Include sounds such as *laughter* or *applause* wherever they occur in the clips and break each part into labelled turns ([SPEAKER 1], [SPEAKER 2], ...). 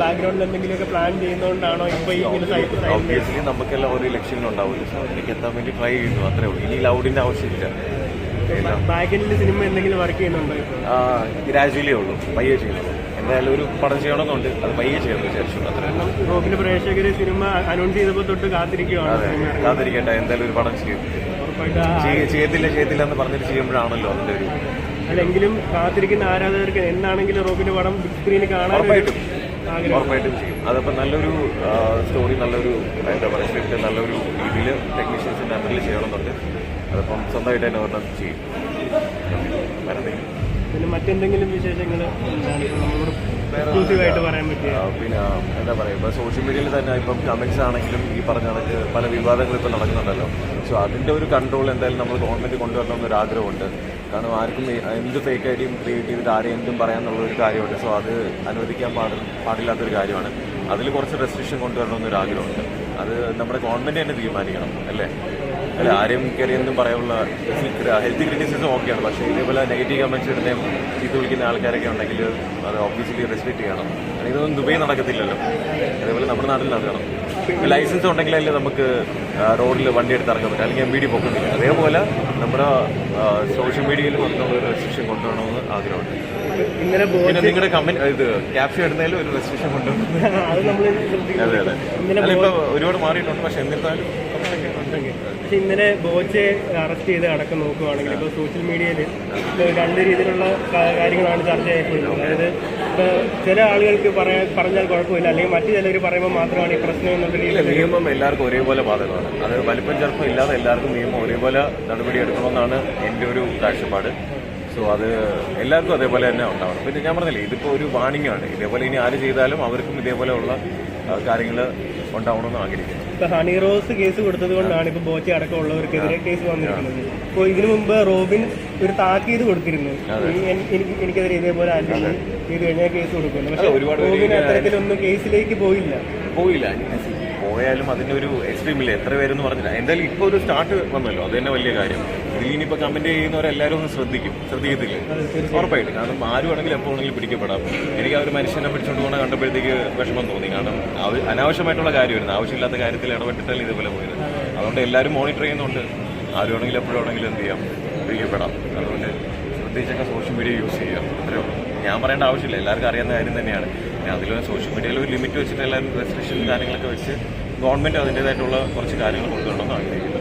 [SPEAKER 1] ബാക്ക്ഗ്രൗണ്ടിൽ എന്തെങ്കിലുമൊക്കെ പ്ലാൻ ചെയ്യുന്നതുകൊണ്ടാണോ ഇപ്പൊ ഈ
[SPEAKER 2] ഓബിയസ്ലി നമുക്കെല്ലാം ഒരു ലക്ഷ്യങ്ങളുണ്ടാവില്ല സോ എനിക്ക് എത്താൻ വേണ്ടി ട്രൈ ചെയ്യുന്നു അത്രേ ഉള്ളൂ. ഇനി ലൗഡിന്റെ ആവശ്യമില്ല.
[SPEAKER 1] ബാക്കിൽ സിനിമ എന്തെങ്കിലും വർക്ക് ചെയ്യുന്നുണ്ടോ
[SPEAKER 2] ഗ്രാജുവലി ഉള്ളൂ. പയ്യെ ചെയ്യുന്നു എന്തായാലും ഒരു പടം ചെയ്യണമെന്നുണ്ട്. അത് പയ്യെ ചെയ്യാമെന്ന് വിചാരിച്ചു അത്രേ. ഉള്ളൂ.
[SPEAKER 1] റോബിന്റെ പ്രേക്ഷകര് സിനിമ അനൗൺസ് ചെയ്തപ്പോൾ തൊട്ട് കാത്തിരിക്കുകയാണ്
[SPEAKER 2] കാത്തിരിക്കട്ടെ. എന്തായാലും ഒരു പടം ചെയ്യും. ചെയ്യത്തില്ല ചെയ്യത്തില്ല എന്ന് പറഞ്ഞിട്ട് ചെയ്യുമ്പോഴാണല്ലോ അതിന്റെ ഒരു
[SPEAKER 1] അല്ലെങ്കിലും കാത്തിരിക്കുന്ന ആരാധകർക്ക് എന്നാണെങ്കിലും റോബിന്റെ പടം ബിഗ് സ്ക്രീനിൽ കാണാൻ
[SPEAKER 2] ഉറപ്പായിട്ടും. ചെയ്യും അതപ്പോൾ നല്ലൊരു സ്റ്റോറി നല്ലൊരു എന്താ പറയുക സ്ക്രിപ്റ്റ് നല്ലൊരു രീതിയിൽ ടെക്നീഷ്യൻസിന്റെ അണ്ടറിൽ ചെയ്യണമെന്നുണ്ട്. അതപ്പം സ്വന്തമായിട്ട് തന്നെ ഒരെണ്ണം ചെയ്യും.
[SPEAKER 1] പിന്നെ മറ്റെന്തെങ്കിലും വിശേഷങ്ങൾ എന്താണ് ഇപ്പൊ ആയിട്ട് പറയാൻ പറ്റിയ.
[SPEAKER 2] പിന്നെ എന്താ പറയുക ഇപ്പോൾ സോഷ്യൽ മീഡിയയിൽ തന്നെ ഇപ്പം കമൻസ് ആണെങ്കിലും ഈ പറഞ്ഞ കണക്ക് പല വിവാദങ്ങളും ഇപ്പോൾ നടക്കുന്നുണ്ടല്ലോ. സോ അതിന്റെ ഒരു കൺട്രോൾ എന്തായാലും നമ്മൾ ഗവൺമെന്റ് കൊണ്ടുവരണമെന്നൊരു ആഗ്രഹമുണ്ട്. കാരണം ആർക്കും എന്ത് ഫേക്ക് ഐഡിയും ക്രിയേറ്റ് ചെയ്തിട്ട് ആരെയും എന്തും പറയാമെന്നുള്ള ഒരു കാര്യമുണ്ട്. സോ അത് അനുവദിക്കാൻ പാടി പാടില്ലാത്തൊരു കാര്യമാണ്. അതിൽ കുറച്ച് റെസ്ട്രിക്ഷൻ കൊണ്ടുവരണമെന്നൊരു ആഗ്രഹമുണ്ട്. അത് നമ്മുടെ ഗവൺമെന്റ് തന്നെ തീരുമാനിക്കണം അല്ലേ? അല്ല ആരെയും കയറിയെന്നും പറയാനുള്ള ഹെൽത്ത് ക്രിറ്റിസിസം ഓക്കെയാണ് പക്ഷേ ഇതേപോലെ നെഗറ്റീവ് കമൻസ് ഇടുന്നതും ചീത്ത വിളിക്കുന്ന ആൾക്കാരൊക്കെ ഉണ്ടെങ്കിൽ അത് ഓബിയസ്ലി റെസ്പെക്ട് ചെയ്യണം. കാരണം ഇതൊന്നും ദുബൈ നടക്കത്തില്ലല്ലോ. അതേപോലെ നമ്മുടെ നാട്ടിൽ നടക്കണം ലൈസൻസ് ഉണ്ടെങ്കിലല്ലേ നമുക്ക് റോഡിൽ വണ്ടി എടുത്ത് ഇറങ്ങാൻ പറ്റും. അല്ലെങ്കിൽ വീഡിയോ ബി ഡി പൊക്കുന്നില്ല അതേപോലെ നമ്മുടെ സോഷ്യൽ മീഡിയയിൽ ഒരു റെസ്ട്രിക്ഷൻ കൊണ്ടുവരണമെന്ന് ആഗ്രഹമുണ്ട്. പിന്നെ നിങ്ങളുടെ കമന്റ് ഇത് ക്യാപ്ഷൻ ഇടുന്നതിൽ ഒരു റെസ്ട്രിക്ഷൻ കൊണ്ടുവരണം *laughs*
[SPEAKER 1] അത്
[SPEAKER 2] അതെ
[SPEAKER 1] അല്ല
[SPEAKER 2] ഇപ്പൊ ഒരുപാട് മാറിയിട്ടുണ്ട്. പക്ഷെ എന്നിരുന്നാലും.
[SPEAKER 1] പക്ഷെ ഇന്നലെ ബോച്ചെ അറസ്റ്റ് ചെയ്ത് അടക്കം നോക്കുവാണെങ്കിൽ ഇപ്പോൾ സോഷ്യൽ മീഡിയയിൽ രണ്ട് രീതിയിലുള്ള കാര്യങ്ങളാണ് ചർച്ച ചെയ്യപ്പെടുന്നത്. അതായത് ഇപ്പോൾ ചില ആളുകൾക്ക് പറയാൻ പറഞ്ഞാൽ കുഴപ്പമില്ല. അല്ലെങ്കിൽ മറ്റു ചിലർ പറയുമ്പോൾ മാത്രമാണ് ഈ പ്രശ്നം എന്നുള്ള രീതിയിൽ
[SPEAKER 2] നിയമം എല്ലാവർക്കും ഒരേപോലെ ബാധകമാണ്. അത് വലിപ്പം ചെറുപ്പം ഇല്ലാതെ എല്ലാവർക്കും നിയമം ഒരേപോലെ നടപടി എടുക്കണമെന്നാണ് എന്റെ ഒരു കാഴ്ചപ്പാട്. സോ അത് എല്ലാവർക്കും അതേപോലെ തന്നെ ഉണ്ടാവണം. പിന്നെ ഞാൻ പറഞ്ഞില്ലേ ഇതിപ്പോൾ ഒരു വാണിംഗ് ആണ്. ഇതേപോലെ ഇനി ആര് ചെയ്താലും അവർക്കും ഇതേപോലെയുള്ള കാര്യങ്ങൾ ഉണ്ടാവണമെന്ന് ആഗ്രഹിക്കുന്നു.
[SPEAKER 1] ഇപ്പൊ ഹണി റോസ് കേസ് കൊടുത്തത് കൊണ്ടാണ് ഇപ്പൊ ബോച്ചെ അടക്കമുള്ളവർക്കെതിരെ കേസ് വന്നിരിക്കുന്നത്. അപ്പോൾ ഇതിനു മുമ്പ് റോബിൻ ഒരു താക്കീത് കൊടുത്തിരുന്നു. എനിക്കെതിരെ ഇതേപോലെ ആന്റണി ചെയ്ത് കഴിഞ്ഞാൽ കേസ് കൊടുക്കുന്നു പക്ഷെ
[SPEAKER 2] ഒരുപാട്
[SPEAKER 1] റോബിൻ അത്തരത്തിലൊന്നും കേസിലേക്ക് പോയില്ല.
[SPEAKER 2] പോയില്ല. പോയാലും അതിന്റെ ഒരു എക്സ്ട്രീം ഇല്ല? എത്ര പേരെന്ന് പറഞ്ഞില്ല. എന്തായാലും ഇപ്പോൾ ഒരു സ്റ്റാർട്ട് വന്നല്ലോ. അത് തന്നെ വലിയ കാര്യം. ഇതിൽ ഇനിയിപ്പോൾ കമന്റ് ചെയ്യുന്നവരെല്ലാവരും ഒന്ന് ശ്രദ്ധിക്കും. ശ്രദ്ധിക്കത്തില്ലേ? ഉറപ്പായിട്ട്. കാരണം ആര് വേണമെങ്കിലും എപ്പോൾ വേണമെങ്കിലും പിടിക്കപ്പെടാം. എനിക്ക് ആ ഒരു മനുഷ്യനെ പിടിച്ചോണ്ട് പോകണ കണ്ടപ്പോഴത്തേക്ക് വിഷമം തോന്നി. കാരണം അനാവശ്യമായിട്ടുള്ള കാര്യമായിരുന്നു. ആവശ്യമില്ലാത്ത കാര്യത്തിൽ ഇടപെട്ടിട്ടല്ല ഇതുപോലെ പോയത്. അതുകൊണ്ട് എല്ലാവരും മോണിറ്റർ ചെയ്യുന്നുണ്ട്. ആര് വേണമെങ്കിലും എപ്പോൾ വേണമെങ്കിലും എന്ത് ചെയ്യാം? പിടിക്കപ്പെടാം. അതുകൊണ്ട് ശ്രദ്ധിച്ചൊക്കെ സോഷ്യൽ മീഡിയ യൂസ് ചെയ്യുക അത്രയോ ഞാൻ പറയേണ്ട ആവശ്യമില്ല. എല്ലാവർക്കും അറിയാവുന്ന കാര്യം തന്നെയാണ്. അതിൽ സോഷ്യൽ മീഡിയയിൽ ഒരു ലിമിറ്റ് വെച്ചിട്ട് എല്ലാവരും റെസ്ട്രിക്ഷൻ കാര്യങ്ങളൊക്കെ വെച്ച് ഗവൺമെന്റ് അതിന്റെതായിട്ടുള്ള കുറച്ച് കാര്യങ്ങൾ കൊണ്ടുവരണമെന്ന് ആഗ്രഹിക്കുന്നു.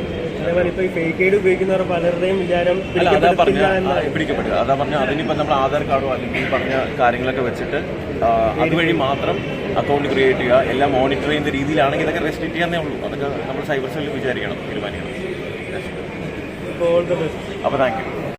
[SPEAKER 2] അല്ല അതാ പറഞ്ഞ അതിനിപ്പോ അതാ പറഞ്ഞ അതിനിപ്പോൾ നമ്മൾ ആധാർ കാർഡോ അല്ലെങ്കിൽ ഈ പറഞ്ഞ കാര്യങ്ങളൊക്കെ വെച്ചിട്ട് അതുവഴി മാത്രം അക്കൗണ്ട് ക്രിയേറ്റ് ചെയ്യുക എല്ലാം മോണിറ്റർ ചെയ്യുന്ന രീതിയിലാണെങ്കിൽ ഇതൊക്കെ റെസ്ട്രിക്ട് ചെയ്യാന്നേ ഉള്ളൂ. അതൊക്കെ നമ്മൾ സൈബർ സെല്ലിൽ വിചാരിക്കണം തീരുമാനിക്കണം.
[SPEAKER 1] അപ്പൊ.
[SPEAKER 2] അപ്പോൾ താങ്ക് യു